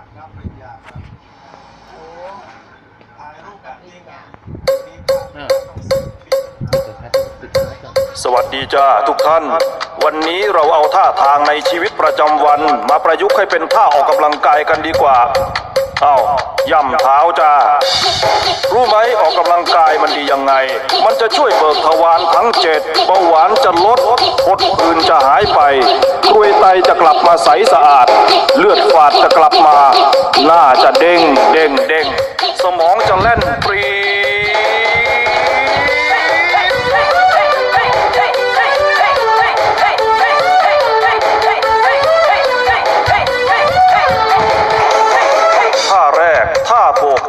ากครับปริญญาครับโอ้ถ่ายรูปแบบนี้ครับดีครับสวัสดีจ้าทุกท่าน วันนี้เราเอาท่าทางในชีวิตประจำวัน มาประยุกต์ให้เป็นท่าออกกำลังกายกันดีกว่า เอาย่ำเท้าจ้า รู้ไหมออกกำลังกายมันดียังไง มันจะช่วยเบิกทวารทั้งเจ็ดเบาหวานจะลดพดผื่นจะหายไปกรวยไตจะกลับมาใสสะอาด เลือดฝาดจะกลับมา หน้าจะเด้งเด้งเด้งสมองจะแล่นปรี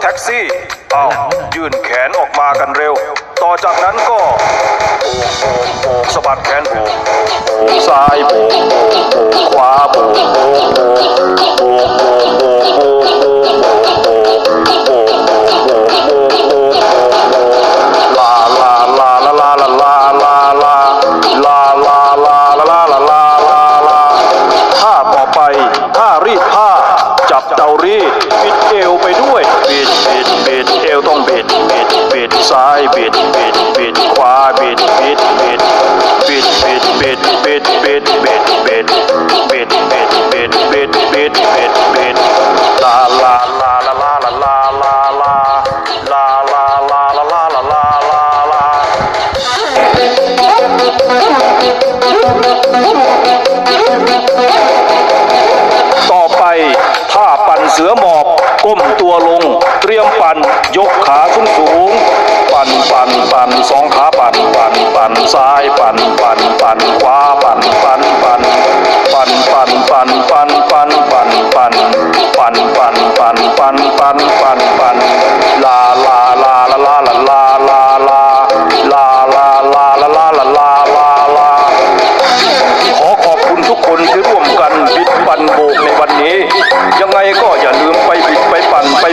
แท็กซี่ เอายื่นแขนออกมากันเร็ว ต่อจากนั้นก็โบกโบกโบกสะบัดแขนโบกโบกซ้ายโบกโบกโบกขวาโบกโบกโบก จับเตารีดบิดเอวไปด้วยบิดบิดบิดเอวต้องบิดบิดบิดซ้ายบิดบิดบิดขวาบิดบิดบิด เสือหมอบก้มตัวลง เตรียมปั่นยกขาขึ้นสูง ปั่นปั่นปั่นสองขาปั่นปั่นปั่นซ้ายปั่นปั่นปั่นขวา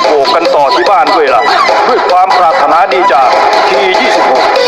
ปปั่นไปโบกกันต่อที่บ้านด้วยล่ะ ด้วยความปรารถนาดีจากที26